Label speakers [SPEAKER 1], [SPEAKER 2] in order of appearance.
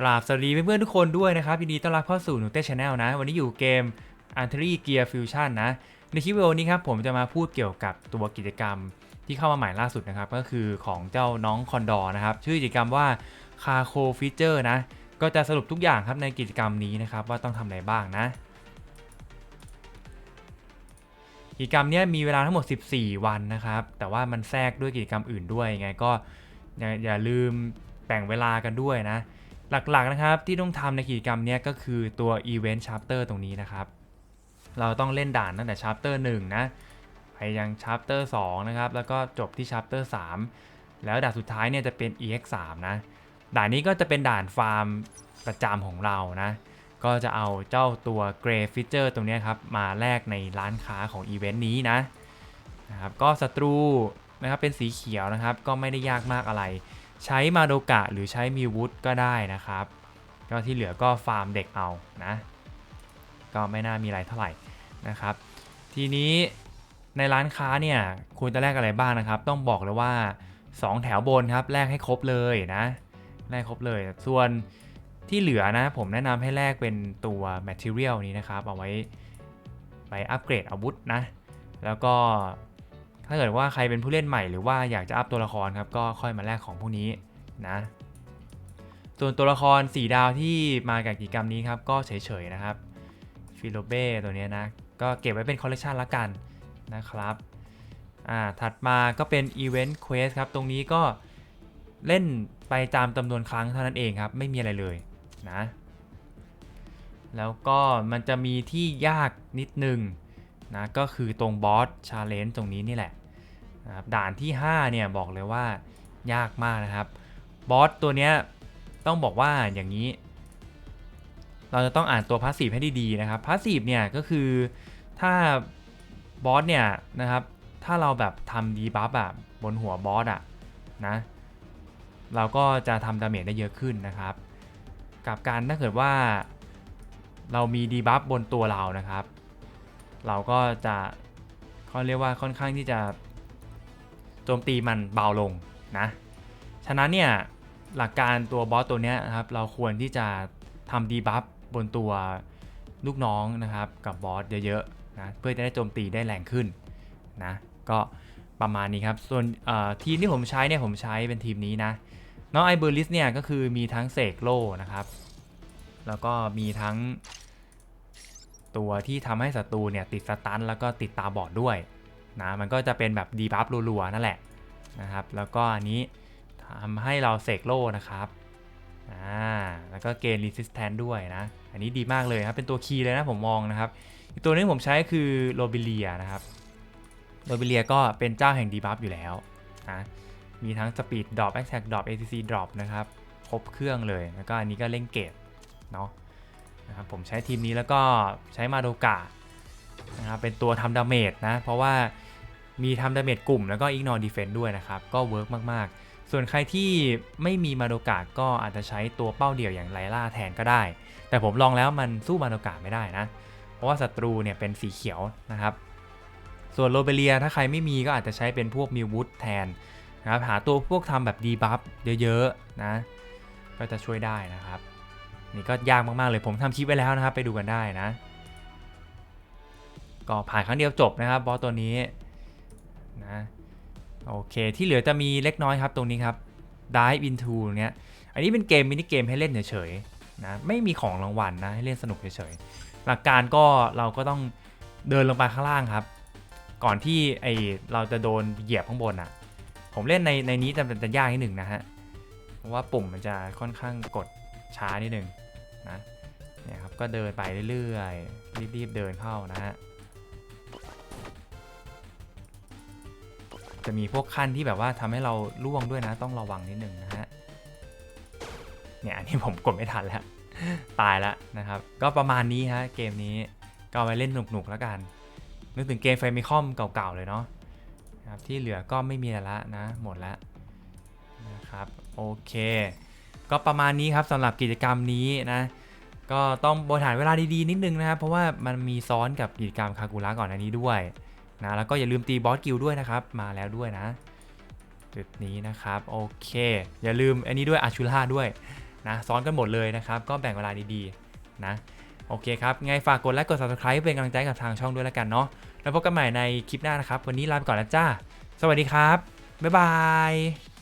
[SPEAKER 1] กราบสวัสดีเพื่อนๆทุกคนด้วยนะครับยินดีต้อนรับเข้าสู่หนูเต้ชาแนลนะ วันนี้อยู่เกม a n t e r y Gear Fusion นะ ในคลิปวิดีโอนี้ครับผมจะมาพูดเกี่ยวกับตัวกิจกรรมที่เข้ามาใหม่ล่าสุดนะครับ ก็คือของเจ้าน้องคอนดอร์นะครับ ชื่อกิจกรรมว่า c a r c o Feature นะ ก็จะสรุปทุกอย่างครับในกิจกรรมนี้นะครับ ว่าต้องทำอะไรบ้างนะกิจกรรมนี้มีเวลาทั้งหมด 14 วันนะครับ แต่ว่ามันแทรกด้วยกิจกรรมอื่นด้วยไงก็อย่าอย่าลืมแบ่งเวลากันด้วยนะ หลักๆนะครับที่ต้องทำในกิจกรรมเนี้ยก็คือตัว Event Chapter ตรงนี้นะครับ เราต้องเล่นด่านตั้งแต่ Chapter 1 นะไปยัง Chapter 2 นะครับ แล้วก็จบที่ Chapter 3 แล้วด่านสุดท้ายเนี่ยจะเป็น EX 3นะ ด่านนี้ก็จะเป็นด่านฟาร์มประจำของเรานะ ก็จะเอาเจ้าตัว Grey Feature ตรงนี้ครับ มาแลกในร้านค้าของอีเวนต์นี้นะนะครับก็ศัตรูนะครับเป็นสีเขียวนะครับ ก็ไม่ได้ยากมากอะไร ใช้มาโดกะหรือใช้มิววุฒก็ได้นะครับ ก็ที่เหลือก็ฟาร์มเด็กเอานะ ก็ไม่น่ามีอะไรเท่าไหร่นะครับ ทีนี้ในร้านค้าเนี่ยควรจะแลกอะไรบ้างนะครับ ต้องบอกเลยว่า 2 แถวบนครับแลกให้ครบเลยนะแลกครบเลย ส่วนที่เหลือนะผมแนะนำให้แลกเป็นตัว Material นี้นะครับ เอาไว้ไปอัปเกรดอาวุธนะ แล้วก็ ถ้าเกิดว่าใครเป็นผู้เล่นใหม่หรือว่าอยากจะอัพตัวละครครับก็ค่อยมาแลกของพวกนี้นะส่วนตัวละคร 4 ดาวที่มากับกิจกรรมนี้ครับก็เฉยๆนะครับฟิโลเบ้ตัวนี้นะก็เก็บไว้เป็นคอลเลกชันละกันนะครับอ่าถัดมาก็เป็น Event Quest ครับตรงนี้ก็เล่นไปตามจำนวนครั้งเท่านั้นเองครับ ไม่มีอะไรเลยนะแล้วก็มันจะมีที่ยากนิดนึง นะก็คือตรงบอสชาเลนจ์ตรงนี้นี่แหละนะครับด่านที่ 5 เนี่ยบอกเลยว่ายากมากนะครับบอสตัวเนี้ยต้องบอกว่าอย่างนี้ เราจะต้องอ่านตัวพาสซีฟให้ดีๆนะครับพาสซีฟเนี่ยก็คือถ้าบอสเนี่ยนะครับถ้าเราแบบทำดีบัฟอะบนหัวบอสอะนะเราก็จะทำดาเมจได้เยอะขึ้นนะครับ กับการถ้าเกิดว่าเรามีดีบัฟบนตัวเรานะครับ เราก็จะเขาเรียกว่าค่อนข้างที่จะโจมตีมันเบาลงนะฉะนั้นเนี่ยหลักการตัวบอสตัวนี้นะครับเราควรที่จะทำดีบัฟบนตัวลูกน้องนะครับกับบอสเยอะๆนะเพื่อจะได้โจมตีได้แรงขึ้นนะก็ประมาณนี้ครับ ส่วนทีมที่ผมใช้เนี่ยผมใช้เป็นทีมนี้นะน้องไอเบอร์ลิสเนี่ยก็คือมีทั้งเสกโลนะครับ แล้วก็มีทั้ง ตัวที่ทำให้ศัตรูเนี่ยติดสตันแล้วก็ติดตาบอดด้วยนะมันก็จะเป็นแบบดีบัฟรัวๆนั่นแหละนะครับแล้วก็อันนี้ทำให้เราเสกโลนะครับอ่าแล้วก็เกณฑ์รีสิสแตนด้วยนะ อันนี้ดีมากเลยครับ เป็นตัวคีย์เลยนะผมมองนะครับ อีกตัวนึงผมใช้คือโรบิเลียนะครับโรบิเลียก็เป็นเจ้าแห่งดีบัฟอยู่แล้วนะมีทั้ง Speed Drop Attack Drop ATC Drop นะครับ ครบเครื่องเลย แล้วก็อันนี้ก็เล่นเกตเนาะ นะครับผมใช้ทีมนี้แล้วก็ใช้มาโดกะนะครับเป็นตัวทำดาเมจนะ เพราะว่ามีทำดาเมจกลุ่มแล้วก็ Ignore Defense ด้วยนะครับ ก็เวิร์กมากๆ ส่วนใครที่ไม่มีมาโดกะก็อาจจะใช้ตัวเป้าเดี่ยวอย่างไลล่าแทนก็ได้ แต่ผมลองแล้วมันสู้มาโดกะไม่ได้นะ เพราะว่าศัตรูเนี่ยเป็นสีเขียวนะครับ ส่วนโรเบเลียถ้าใครไม่มีก็อาจจะใช้เป็นพวกมิววูดแทนนะครับหาตัวพวกทำแบบดีบัฟเยอะๆนะก็จะช่วยได้นะครับ นี่ก็ยากมากๆเลยผมทำคลิปไว้แล้วนะครับ ไปดูกันได้นะ ก็ผ่านครั้งเดียวจบนะครับบอสตัวนี้นะโอเคที่เหลือจะมีเล็กน้อยครับตรงนี้ครับ Dive into เนี้ยอันนี้เป็นเกมมินิเกมให้เล่นเฉยๆนะไม่มีของรางวัลนะให้เล่นสนุกเฉยๆหลักการก็เราก็ต้องเดินลงไปข้างล่างครับ ก่อนที่ไอเราจะโดนเหยียบข้างบนอะ ผมเล่นในในนี้จะเป็นจะยากนิดหนึ่งนะฮะเพราะว่าปุ่มมันจะค่อนข้างกดช้านิดหนึ่ง นะเนี่ยครับก็เดินไปเรื่อยๆรีบๆเดินเข้านะฮะจะมีพวกขั้นที่แบบว่าทำให้เราล่วงด้วยนะ ต้องระวังนิดหนึ่งนะฮะเนี่ยอันนี้ผมกดไม่ทันแล้ว ตายแล้วนะครับ ก็ประมาณนี้ฮะเกมนี้ก็ไปเล่นหนุกๆแล้วกัน นึกถึงเกมไฟมิคอมเก่าๆเลยเนาะนะครับที่เหลือก็ไม่มีแล้วนะ หมดแล้วนะครับ โอเค ก็ประมาณนี้ครับสำหรับกิจกรรมนี้นะก็ต้องบริหารเวลาดีๆนิดนึงนะครับเพราะว่ามันมีซ้อนกับกิจกรรมคากูระก่อนอันนี้ด้วยนะแล้วก็อย่าลืมตีบอสกิลด้วยนะครับ มาแล้วด้วยนะ จุดนี้นะครับโอเค อย่าลืมอันนี้ด้วยอาชูล่าด้วยนะซ้อนกันหมดเลยนะครับ ก็แบ่งเวลาดีๆนะโอเคครับไงฝากกดไลค์กด subscribe เป็นกำลังใจกับทางช่องด้วยแล้วกันเนาะแล้วพบกันใหม่ในคลิปหน้านะครับ วันนี้ลาไปก่อนแล้วจ้า สวัสดีครับบ๊ายบาย